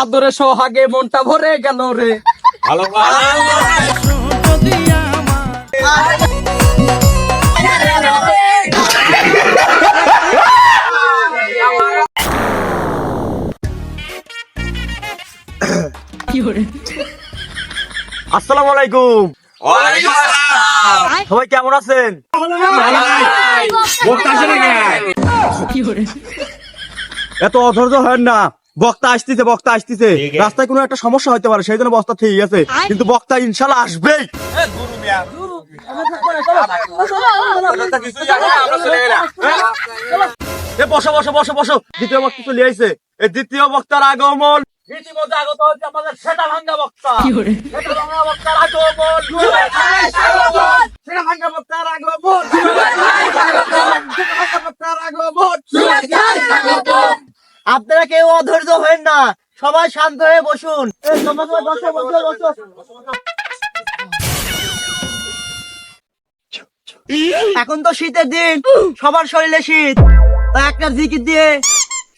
আদরে সোহাগে মনটা ভরে গেল রে। ভালো আসসালামু আলাইকুম। সবাই কেমন আছেন? এত অধৈর্য হয় না। বক্তা আসতেছে বক্তা আসতেছে। রাস্তায় কোনো একটা সমস্যা হতে পারে সেই জন্য বস্তা ঠিক আছে। কিন্তু বক্তা ইনশাল্লাহ আসবেই। এ বসো বসো বসো বসো। দ্বিতীয় বক্তা চলে আইছে। এই দ্বিতীয় বক্তার আগমন। রীতিমতো আগত হচ্ছে আমাদের সেটা ভাঙ্গা বক্তা। সেটা ভাঙ্গা বক্তার আগমন। সেটা ভাঙ্গা বক্তার আগমন সেটা ভাঙ্গা বক্তার আগমন আপনারা কেউ অধৈর্য হবেন না। সবাই শান্ত হয়ে বসুন। এখন তো শীতের দিন সবার শরীরে শীত। একটা জিকির দিয়ে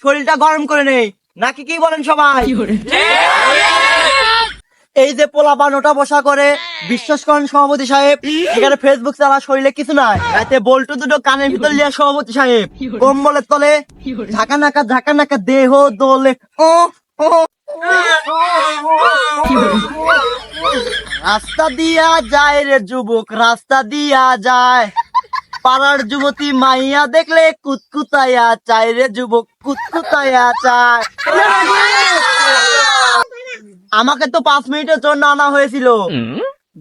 শরীরটা গরম করে নেই। নাকি কি বলেন সবাই? এই যে পোলা বানোটা বসা করে বিশ্বাস করেন সভাপতি সাহেব এখানে ফেসবুক চালা শরীরে কিছু নাই। রাতে বল্টু দুটো কানের ভিতর লিয়া সভাপতি সাহেব কম্বলের তলে ঝাঁকা নাকা ঝাঁকা নাকা দেহ দোলে ও ও রাস্তা দিয়া যায় রে যুবক রাস্তা দিয়া যায়। পাড়ার যুবতী মাইয়া দেখলে কুতকুতায়া চায় রে যুবক কুতকুতায়া চায়। আমাকে তো পাঁচ মিনিটের জন্য আনা হয়েছিল।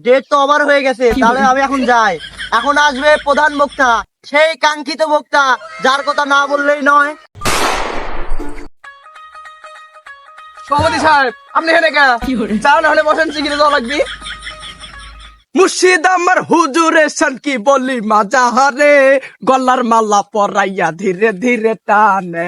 ডেট তো আবার হয়ে গেছে তাহলে আমি এখন যাই। এখন আসবে প্রধান বক্তা সেই কাঙ্ক্ষিত বক্তা যার কথা না বললেই নয়। সভাপতি সাহেব আপনি এখানে কে? চাও না হলে বসেন চিকিৎসা লাগবি। মুর্শিদ আমার হুজুরে কি বলি মাজা হারে গলার মালা পরাইয়া ধীরে ধীরে টানে।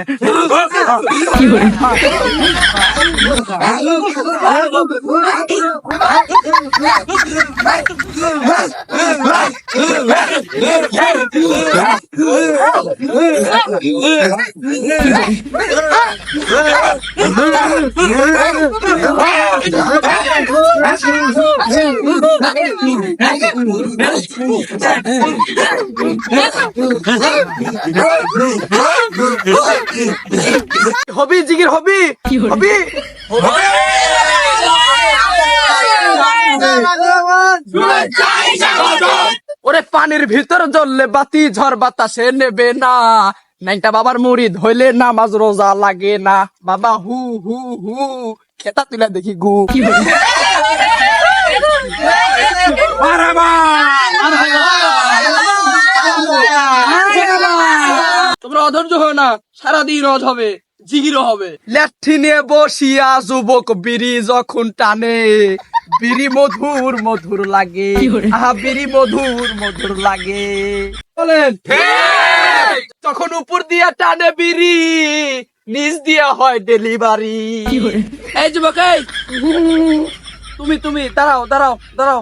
হবি জিগির হবি হবি। ওরে পানির ভিতর জ্বললে বাতি, ঝড় বাতাসে নেবে না। নাইনটা বাবার মুড়ি ধইলে নামাজ রোজা লাগে না। বাবা, হু হু হু, খেতা তুলে দেখি গু। তোমরা অধৈর্য হয় না, সারাদিন রজ হবে, জিগিরও হবে। ল্যাট্রিনে বসিয়া যুবক বিড়ি যখন টানে বিড়ি মধুর মধুর লাগে। আহা বিড়ি মধুর মধুর লাগে। বলেন তখন উপর দিয়া টানে বিড়ি নিচ দিয়া হয় ডেলিভারি। এই যুবক তুমি তুমি দাঁড়াও দাঁড়াও দাঁড়াও।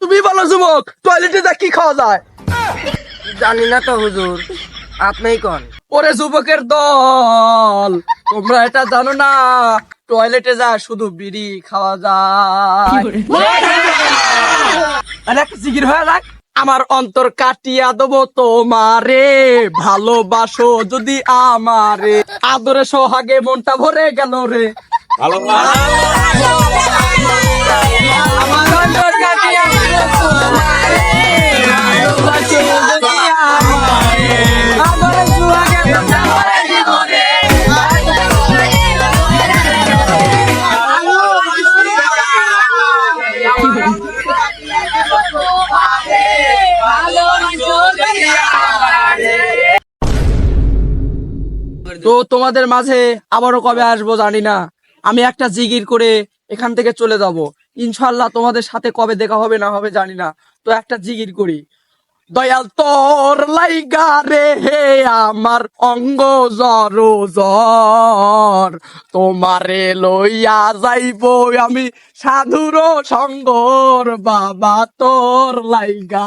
তুমি বলো যুবক টয়লেটে যা কি খাওয়া যায়? জানি না তো হুজুর আপনিই কন? ওরে যুবকের দল। তোমরা এটা জানো না টয়লেটে যা শুধু বিড়ি খাওয়া যায়। আরে জিগির হয়ে আমার অন্তর কাটিয়া দেবো তোমারে ভালোবাসো যদি আমারে। আদরে সোহাগে মনটা ভরে গেল রে। ভালো তো তোমাদের মাঝে আবারও কবে আসব জানি না আমি একটা জিগির করে এখান থেকে চলে যাব ইনশাল্লাহ তোমাদের সাথে কবে দেখা হবে না হবে জানি না তো একটা জিগির করি দয়াল তোর লাইগা রে হে আমার অঙ্গ জর জর তোমারে লইয়া যাইব আমি সাধুর সঙ্গর বাবা তোর লাইগা